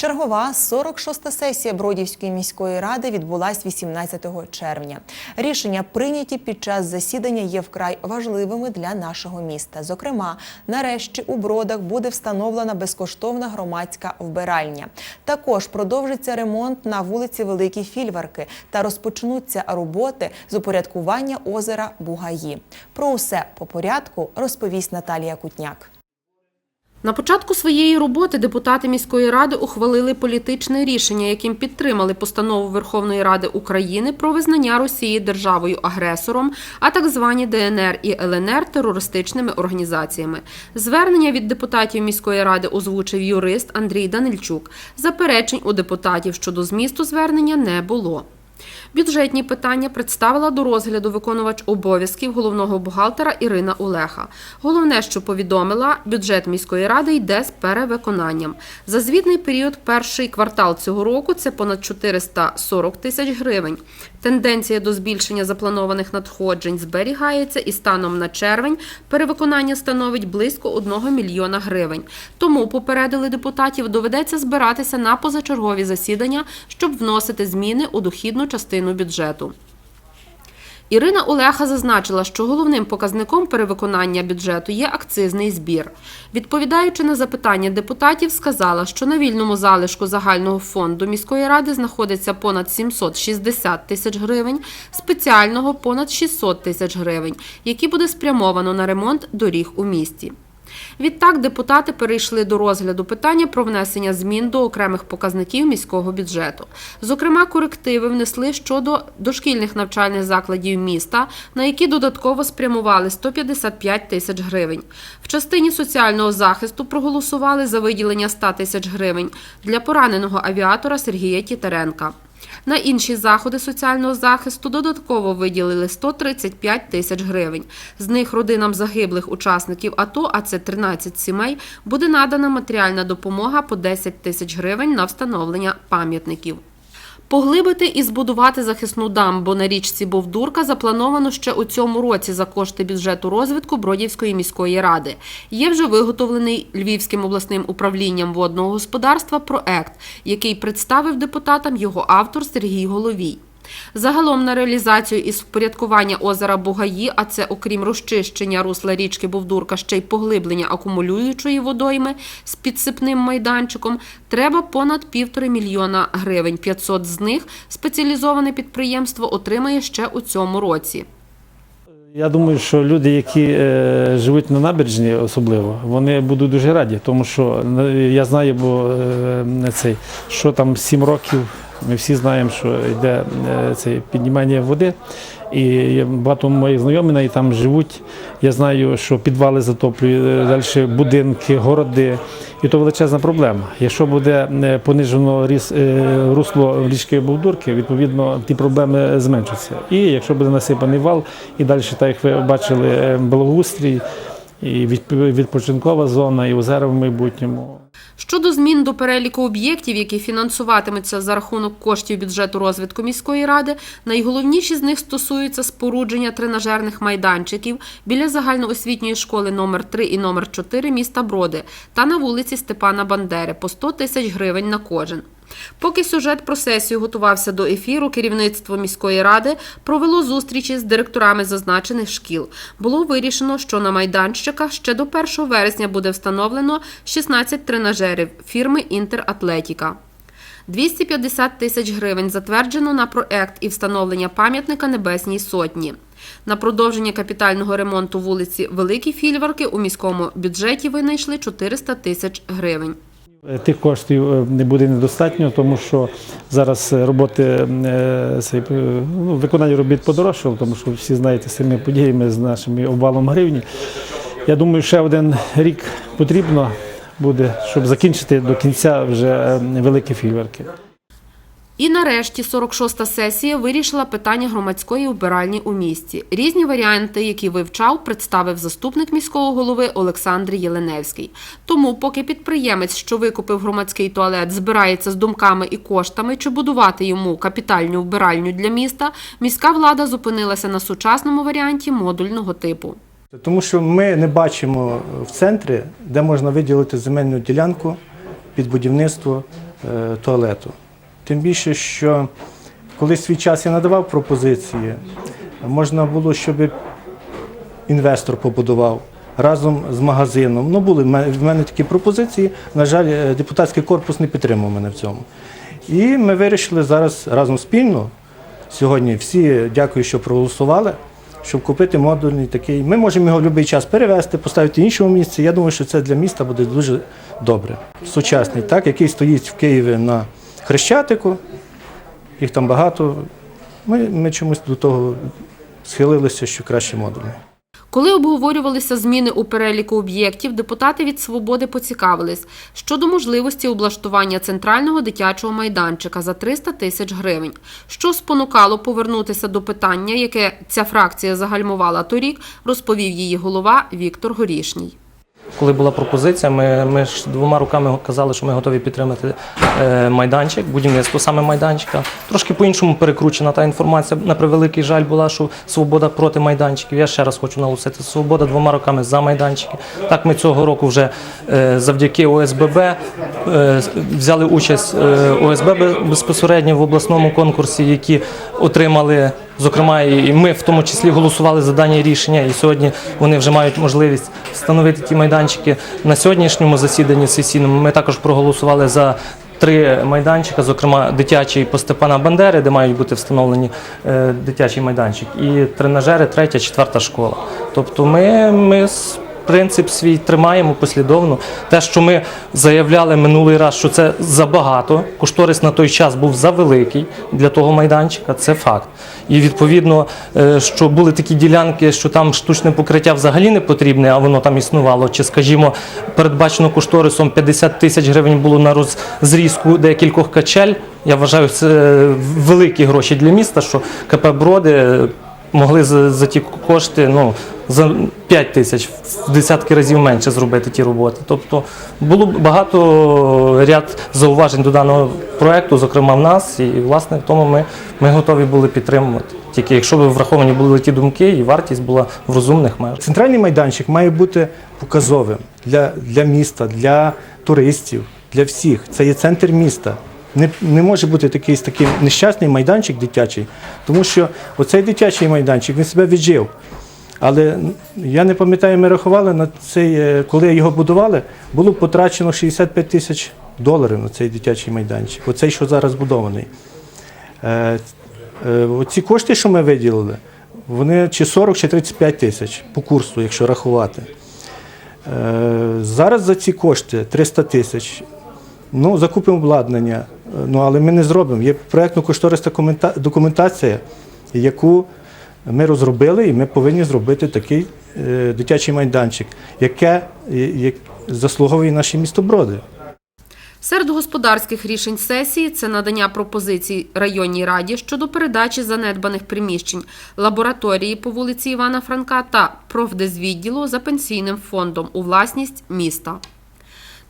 Чергова 46-та сесія Бродівської міської ради відбулась 18 червня. Рішення прийняті під час засідання є вкрай важливими для нашого міста. Зокрема, нарешті у Бродах буде встановлена безкоштовна громадська вбиральня. Також продовжиться ремонт на вулиці Великі Фільварки та розпочнуться роботи з упорядкування озера Бугаї. Про усе по порядку розповість Наталія Кутняк. На початку своєї роботи депутати міської ради ухвалили політичне рішення, яким підтримали постанову Верховної Ради України про визнання Росії державою-агресором, а так звані ДНР і ЛНР терористичними організаціями. Звернення від депутатів міської ради озвучив юрист Андрій Данильчук. Заперечень у депутатів щодо змісту звернення не було. Бюджетні питання представила до розгляду виконувач обов'язків головного бухгалтера Ірина Олеха. Головне, що повідомила, бюджет міської ради йде з перевиконанням. За звітний період перший квартал цього року це понад 440 тисяч гривень. Тенденція до збільшення запланованих надходжень зберігається і станом на червень перевиконання становить близько 1 мільйона гривень. Тому попередили депутатів, доведеться збиратися на позачергові засідання, щоб вносити зміни у дохідну частину бюджету. Ірина Олеха зазначила, що головним показником перевиконання бюджету є акцизний збір. Відповідаючи на запитання депутатів, сказала, що на вільному залишку загального фонду міської ради знаходиться понад 760 тисяч гривень, спеціального понад 600 тисяч гривень, які буде спрямовано на ремонт доріг у місті. Відтак депутати перейшли до розгляду питання про внесення змін до окремих показників міського бюджету. Зокрема, корективи внесли щодо дошкільних навчальних закладів міста, на які додатково спрямували 155 тисяч гривень. В частині соціального захисту проголосували за виділення 100 тисяч гривень для пораненого авіатора Сергія Тітаренка. На інші заходи соціального захисту додатково виділили 135 тисяч гривень. З них родинам загиблих учасників АТО, а це 13 сімей, буде надана матеріальна допомога по 10 тисяч гривень на встановлення пам'ятників. Поглибити і збудувати захисну дамбу на річці Бовдурка заплановано ще у цьому році за кошти бюджету розвитку Бродівської міської ради. Є вже виготовлений Львівським обласним управлінням водного господарства проект, який представив депутатам його автор Сергій Головій. Загалом на реалізацію із впорядкування озера Бугаї, а це окрім розчищення русла річки Бовдурка, ще й поглиблення акумулюючої водойми з підсипним майданчиком, треба понад півтори мільйона гривень. 500 з них спеціалізоване підприємство отримає ще у цьому році. Я думаю, що люди, які е, живуть на набережні, особливо, вони будуть дуже раді, тому що е, я знаю, бо е, цей, що там 7 років. Ми всі знаємо, що йде е, це піднімання води. І багато моїх знайомих навіть там живуть. Я знаю, що підвали затоплюють, далі будинки, городи. І то величезна проблема. Якщо буде е, понижено ріс, е, русло річки Бовдурки, відповідно ті проблеми зменшаться. І якщо буде насипаний вал, і далі, так як ви бачили, е, благоустрій, і відпочинкова зона, і озера в майбутньому. Щодо змін до переліку об'єктів, які фінансуватимуться за рахунок коштів бюджету розвитку міської ради, найголовніші з них стосуються спорудження тренажерних майданчиків біля загальноосвітньої школи номер 3 і номер 4 міста Броди та на вулиці Степана Бандери по 100 тисяч гривень на кожен. Поки сюжет про сесію готувався до ефіру, керівництво міської ради провело зустрічі з директорами зазначених шкіл. Було вирішено, що на майданчиках ще до 1 вересня буде встановлено 16 тренажерів фірми Інтератлетіка. 250 тисяч гривень затверджено на проект і встановлення пам'ятника Небесній Сотні. На продовження капітального ремонту вулиці Великі Фільварки у міському бюджеті винайшли 400 тисяч гривень. Е, Тих коштів е, не буде недостатньо, тому що зараз е, роботи ну, виконання робіт подорожчало, тому що всі знаєте з цими подіями з нашим обвалом гривні. Я думаю, ще один рік потрібно буде, щоб закінчити до кінця вже великі фільверки. І нарешті 46-та сесія вирішила питання громадської вбиральні у місті. Різні варіанти, які вивчав, представив заступник міського голови Олександр Єленевський. Тому, поки підприємець, що викупив громадський туалет, збирається з думками і коштами, чи будувати йому капітальну вбиральню для міста, міська влада зупинилася на сучасному варіанті модульного типу. Тому що ми не бачимо в центрі, де можна виділити земельну ділянку під будівництво е, туалету. Тим більше, що коли свій час я надавав пропозиції, можна було, щоб інвестор побудував разом з магазином. Ну, були в мене- такі пропозиції. На жаль, е, депутатський корпус не підтримав мене в цьому. І ми вирішили зараз разом спільно. Сьогодні всі дякую, що проголосували, щоб купити модульний такий. Ми можемо його в будь-який час перевезти, поставити в іншому місці. Я думаю, що це для міста буде дуже добре. Сучасний, так, який стоїть в Києві на Хрещатику. Їх там багато. Ми, ми чомусь до того схилилися, що краще модульний. Коли обговорювалися зміни у переліку об'єктів, депутати від свободи поцікавились щодо можливості облаштування центрального дитячого майданчика за 300 тисяч гривень, що спонукало повернутися до питання, яке ця фракція загальмувала торік, розповів її голова Віктор Горішній. Коли була пропозиція, ми, ми ж двома руками казали, що ми готові підтримати е, майданчик, будівництво саме майданчика. Трошки по-іншому перекручена та інформація. На превеликий жаль була, що свобода проти майданчиків. Я ще раз хочу наголосити, свобода двома роками за майданчики. Так, ми цього року вже е, завдяки ОСББ е, взяли участь ОСББ безпосередньо в обласному конкурсі, які отримали. Зокрема, і ми в тому числі голосували за дані рішення, і сьогодні вони вже мають можливість встановити ті майданчики на сьогоднішньому засіданні сесійному. Ми також проголосували за три майданчика, зокрема дитячий по Степана Бандери, де мають бути встановлені е, дитячий майданчик, і тренажери, третя, четверта школа. Тобто, ми, ми принцип свій тримаємо послідовно. Те, що ми заявляли минулий раз, що це забагато, кошторис на той час був завеликий для того майданчика, це факт. І відповідно, е, що були такі ділянки, що там штучне покриття взагалі не потрібне, а воно там існувало. Чи, скажімо, передбачено кошторисом 50 тисяч гривень було на розрізку декількох качель. Я вважаю, це великі гроші для міста, що КП Броди могли за, ті кошти ну, за 5 тисяч в десятки разів менше зробити ті роботи. Тобто було багато ряд зауважень до даного проекту, зокрема в нас, і власне в тому ми, ми готові були підтримувати. Тільки якщо б враховані були ті думки, і вартість була в розумних межах. Центральний майданчик має бути показовим для, для міста, для туристів, для всіх. Це є центр міста. Не, не може бути такий, такий нещасний майданчик дитячий, тому що оцей дитячий майданчик він себе віджив. Але я не пам'ятаю, ми рахували на цей, е, коли його будували, було потрачено 65 тисяч доларів на цей дитячий майданчик. Оцей, що зараз будований. Е, е, Ці кошти, що ми виділили, вони чи 40, чи 35 тисяч по курсу, якщо рахувати. Зараз за ці кошти 300 тисяч. Ну, закупимо обладнання, ну, але ми не зробимо. Є проєктно-кошторисна комента- документація, яку ми розробили, і ми повинні зробити такий е, дитячий майданчик, яке е, заслуговує наші містоброди. Серед господарських рішень сесії це надання пропозицій районній раді щодо передачі занедбаних приміщень лабораторії по вулиці Івана Франка та профдезвідділу за пенсійним фондом у власність міста.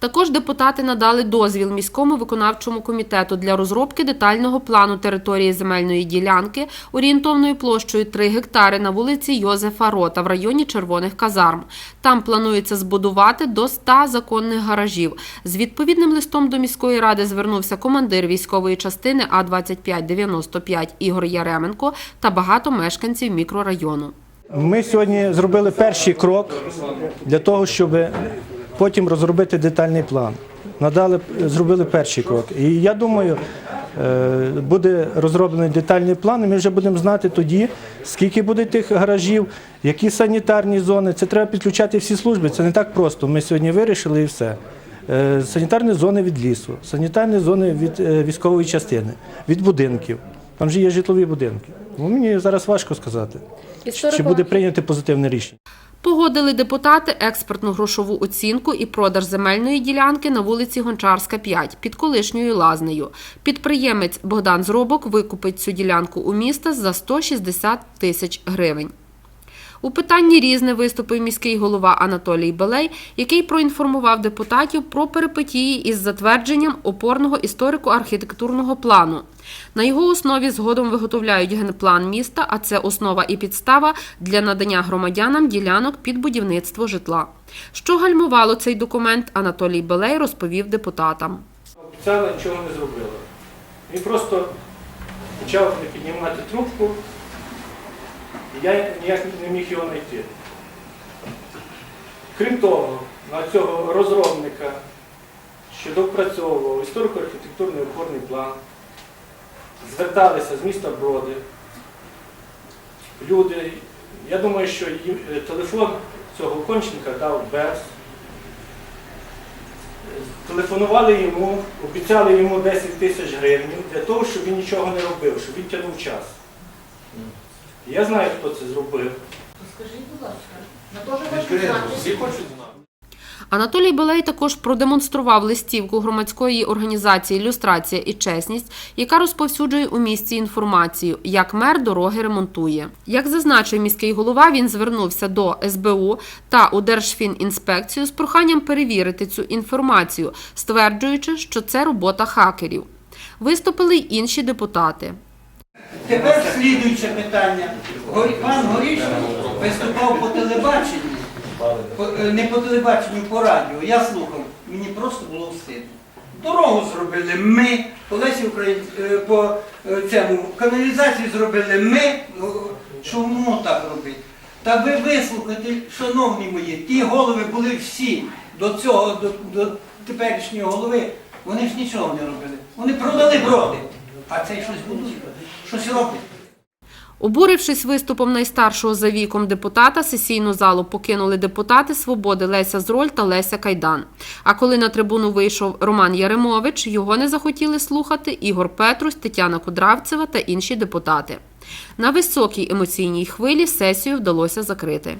Також депутати надали дозвіл міському виконавчому комітету для розробки детального плану території земельної ділянки орієнтовною площею 3 гектари на вулиці Йозефа Рота в районі Червоних казарм. Там планується збудувати до 100 законних гаражів. З відповідним листом до міської ради звернувся командир військової частини А 2595 Ігор Яременко та багато мешканців мікрорайону. Ми сьогодні зробили перший крок для того, щоб потім розробити детальний план. Надали, зробили перший крок. І я думаю, е, буде розроблений детальний план, і ми вже будемо знати тоді, скільки буде тих гаражів, які санітарні зони. Це треба підключати всі служби. Це не так просто. Ми сьогодні вирішили і все. Е, Санітарні зони від лісу, санітарні зони від е, військової частини, від будинків. Там же є житлові будинки. Ну, мені зараз важко сказати. Чи буде прийнято позитивне рішення? Погодили депутати експертну грошову оцінку і продаж земельної ділянки на вулиці Гончарська, 5 під колишньою лазнею. Підприємець Богдан Зробок викупить цю ділянку у міста за 160 тисяч гривень. У питанні різне виступив міський голова Анатолій Белей, який проінформував депутатів про перипетії із затвердженням опорного історико-архітектурного плану. На його основі згодом виготовляють генплан міста, а це основа і підстава для надання громадянам ділянок під будівництво житла. Що гальмувало цей документ, Анатолій Белей розповів депутатам. обіцяла, нічого не зробила. Він просто почав не піднімати трубку, і я ніяк не міг його знайти. Крім того, на цього розробника, що допрацьовував історико-архітектурний опорний план, зверталися з міста Броди. Люди, я думаю, що їм е, телефон цього конченка дав Берс. Телефонували йому, обіцяли йому 10 тисяч гривень для того, щоб він нічого не робив, щоб він тягнув час. Я знаю, хто це зробив. Розкажіть, будь ласка. Анатолій Белей також продемонстрував листівку громадської організації Люстрація і чесність, яка розповсюджує у місті інформацію, як мер дороги ремонтує. Як зазначив міський голова, він звернувся до СБУ та у Держфінінспекцію з проханням перевірити цю інформацію, стверджуючи, що це робота хакерів. Виступили й інші депутати. Тепер слідуюче питання. Пан Горішник виступав по телебаченню, е, не по телебаченню, по радіо. Я слухав, мені просто було встидно. Дорогу зробили ми, по Лесі Україн... е, по е, цьому каналізацію зробили ми. Ну, Що воно так робить? Та ви вислухайте, шановні мої, ті голови були всі до цього, до, до теперішнього голови. Вони ж нічого не робили. Вони продали броди. А цей щось будує, щось робить. Обурившись виступом найстаршого за віком депутата, сесійну залу покинули депутати Свободи Леся Зроль та Леся Кайдан. А коли на трибуну вийшов Роман Яремович, його не захотіли слухати Ігор Петрусь, Тетяна Кудравцева та інші депутати. На високій емоційній хвилі сесію вдалося закрити.